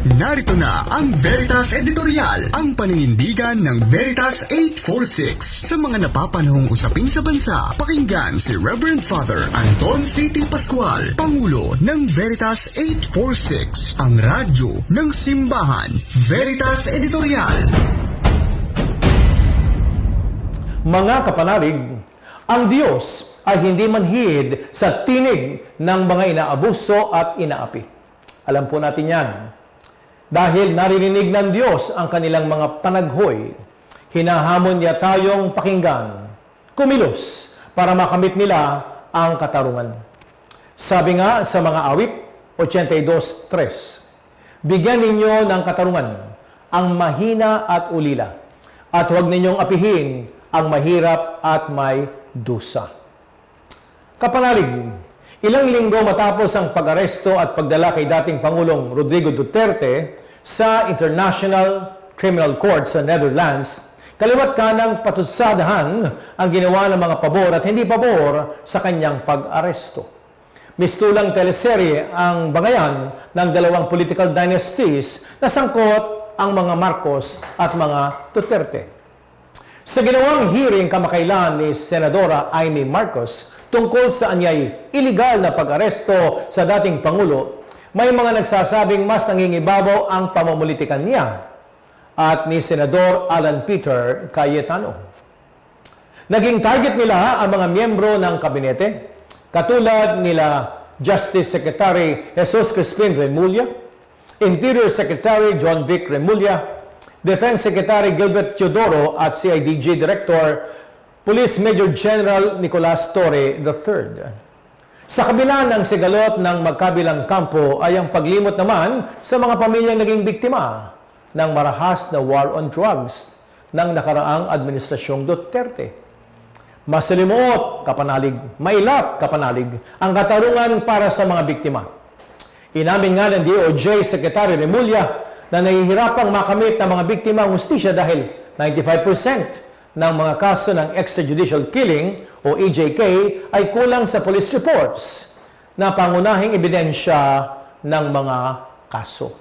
Narito na ang Veritas Editorial, ang paninindigan ng Veritas 846. Sa mga napapanahong usapin sa bansa, pakinggan si Reverend Father Anton C.T. Pascual, Pangulo ng Veritas 846, ang radyo ng simbahan. Veritas Editorial. Mga kapanalig, ang Diyos ay hindi manhid sa tinig ng mga inaabuso at inaapi. Alam po natin yan. Dahil naririnig ng Diyos ang kanilang mga panaghoy, hinahamon niya tayong pakinggan, kumilos para makamit nila ang katarungan. Sabi nga sa mga awit 82.3, Bigyan ninyo ng katarungan ang mahina at ulila, at huwag ninyong apihin ang mahirap at may dusa. Kapanalig, ilang linggo matapos ang pag-aresto at pagdala kay dating Pangulong Rodrigo Duterte sa International Criminal Court sa Netherlands, kaliwat ka ng patutsadahan ang ginawa ng mga pabor at hindi pabor sa kanyang pag-aresto. Mistulang teleserye ang bangayan ng dalawang political dynasties na sangkot ang mga Marcos at mga Duterte. Sa ginawang hearing kamakailan ni Senadora Amy Marcos tungkol sa anyay iligal na pag-aresto sa dating Pangulo, may mga nagsasabing mas nangingibabaw ang pamamulitikan niya at ni Senador Alan Peter Cayetano. Naging target nila ang mga miyembro ng kabinete, katulad nila Justice Secretary Jesus Crispin Remulla, Interior Secretary John Vic Remulla, Defense Secretary Gilbert Teodoro at CIDG Director Police Major General Nicolas Torre III. Sa kabila ng sigalot ng magkabilang kampo ay ang paglimot naman sa mga pamilyang naging biktima ng marahas na war on drugs ng nakaraang administrasyong Duterte. Masalimuot, kapanalig, mailat, kapanalig, ang katarungan para sa mga biktima. Inamin nga ng DOJ Secretary Remulla na nahihirapang makamit ng mga biktima ang hustisya dahil 95% ng mga kaso ng extrajudicial killing o EJK ay kulang sa police reports na pangunahing ebidensya ng mga kaso.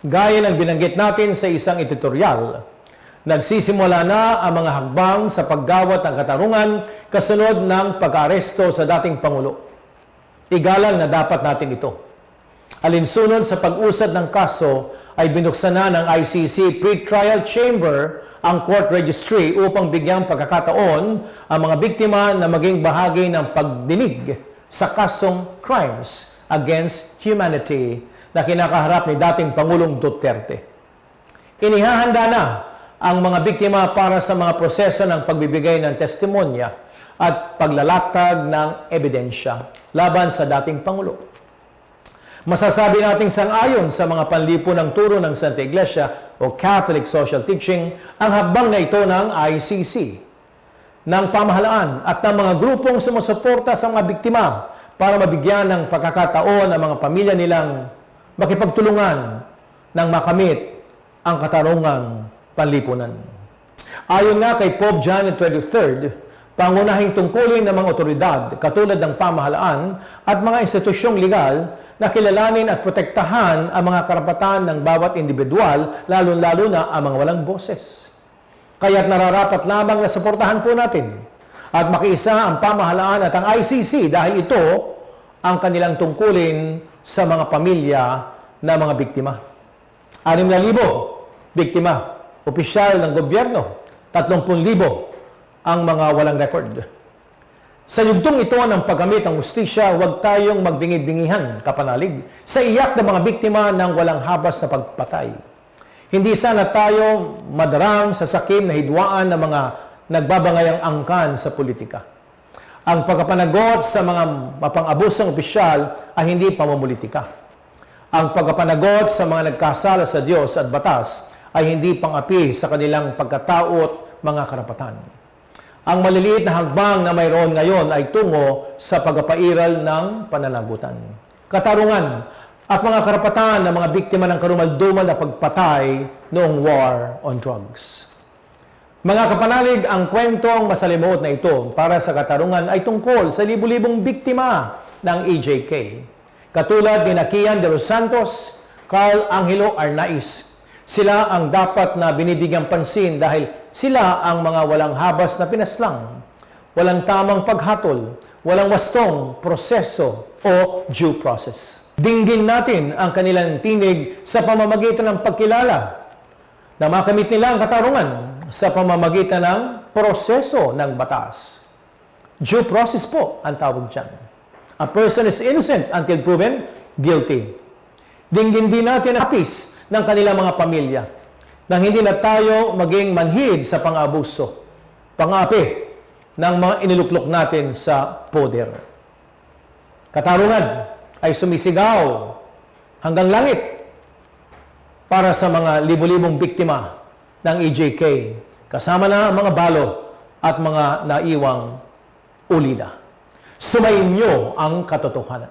Gaya ng binanggit natin sa isang editorial, nagsisimula na ang mga hakbang sa paggawat ng katarungan kasunod ng pag-aresto sa dating Pangulo. Igalang na dapat natin ito. Alinsunod sa pag-usad ng kaso ay binuksan na ng ICC Pre-Trial Chamber ang court registry upang bigyang pagkakataon ang mga biktima na maging bahagi ng pagdinig sa kasong crimes against humanity na kinakaharap ni dating Pangulong Duterte. Inihahanda na ang mga biktima para sa mga proseso ng pagbibigay ng testimonya at paglalatag ng ebidensya laban sa dating Pangulo. Masasabi nating sangayon sa mga panlipo ng turo ng Santa Iglesia o Catholic Social Teaching ang hakbang na ito ng ICC, ng pamahalaan at ng mga grupong sumusuporta sa mga biktima para mabigyan ng pagkakataon ang mga pamilya nilang makipagtulungan ng makamit ang katarungang panlipunan. Ayon nga kay Pope John XXIII, pangunahing tungkulin ng mga otoridad katulad ng pamahalaan at mga institusyong legal na kilalanin at protektahan ang mga karapatan ng bawat individual, lalo-lalo na ang mga walang boses. Kaya't nararapat lamang na suportahan po natin at makiisa ang pamahalaan at ang ICC dahil ito ang kanilang tungkulin sa mga pamilya na mga biktima. 6,000 biktima, opisyal ng gobyerno, 30,000 ang mga walang record. Sa yugtong ito ng paggamit ng ustisya, huwag tayong magbingi-bingihan, kapanalig, sa iyak ng mga biktima ng walang habas na pagpatay. Hindi sana tayo madarang sa sakim na hidwaan ng mga nagbabangayang angkan sa politika. Ang pagkapanagot sa mga mapang-abusong opisyal ay hindi pamumulitika. Ang pagkapanagot sa mga nagkasala sa Diyos at batas ay hindi pangapi sa kanilang pagkataot mga karapatan. Ang maliliit na hakbang na mayroon ngayon ay tungo sa pagpapairal ng pananagutan. Katarungan at mga karapatan ng mga biktima ng karumalduman na pagpatay noong war on drugs. Mga kapanalig, ang kwentong masalimuot na ito para sa katarungan ay tungkol sa libu-libong biktima ng EJK. Katulad ni Nakian de los Santos, Carl Angelo Arnaiz. Sila ang dapat na binibigyang pansin dahil sila ang mga walang habas na pinaslang, walang tamang paghatol, walang wastong proseso o due process. Dinggin natin ang kanilang tinig sa pamamagitan ng pagkilala na makamit nila ang katarungan sa pamamagitan ng proseso ng batas. Due process po ang tawag dyan. A person is innocent until proven guilty. Dinggin din natin ang hapis ng kanilang mga pamilya nang hindi na tayo maging manhid sa pang-abuso, pang-api ng mga iniluklok natin sa poder. Katarungan ay sumisigaw hanggang langit para sa mga libo-libong biktima ng EJK, kasama na mga balo at mga naiwang ulila. Sumayin niyo ang katotohanan.